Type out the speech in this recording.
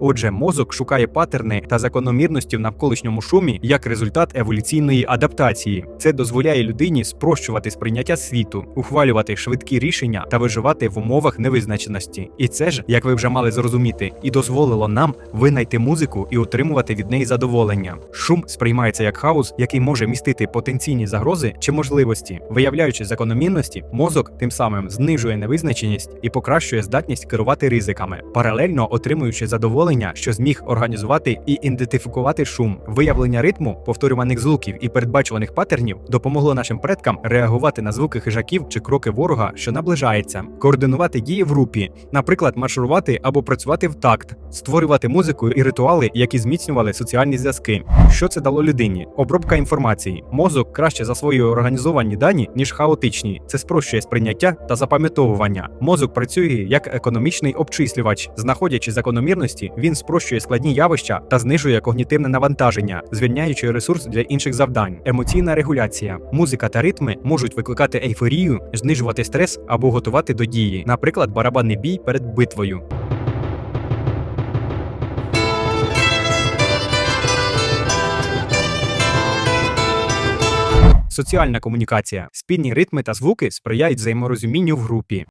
Отже, мозок шукає патерни та закономірності в навколишньому шумі як результат еволюційної адаптації. Це дозволяє людині спрощувати сприйняття світу, ухвалювати швидкі рішення та виживати в умовах невизначеності. І це ж, як ви вже мали зрозуміти, і дозволило нам винайти музику і отримувати від неї задоволення. Шум сприймається як хаос, який може містити потенційні загрози чи можливості. Виявляючи закономірності, мозок тим самим знижує невизначеність і покращує здатність керувати ризиками, паралельно отримуючи задоволення, що зміг організувати і ідентифікувати шум. Виявлення ритму, повторюваних звуків і передбачуваних патернів допомогло нашим предкам реагувати на звуки хижаків чи кроки ворога, що наближається, координувати дії в групі, наприклад, маршрувати або працювати в такт, створювати музику і ритуали, які зміцнювали соціальні зв'язки. Що це дало людині? Обробка інформації. Мозок краще засвоює організовані дані, ніж хаотичні. Це спрощує сприйняття та запам'ятовування. Мозок працює як економічний обчислювач, знаходячи закономірності, він спрощує складні явища та знижує когнітивне навантаження, звільняючи ресурс для інших завдань. Емоційна регуляція. Музика та ритми можуть викликати ейфорію, знижувати стрес або готувати до дії, наприклад, барабанний бій перед битвою. Соціальна комунікація. Спільні ритми та звуки сприяють взаєморозумінню в групі.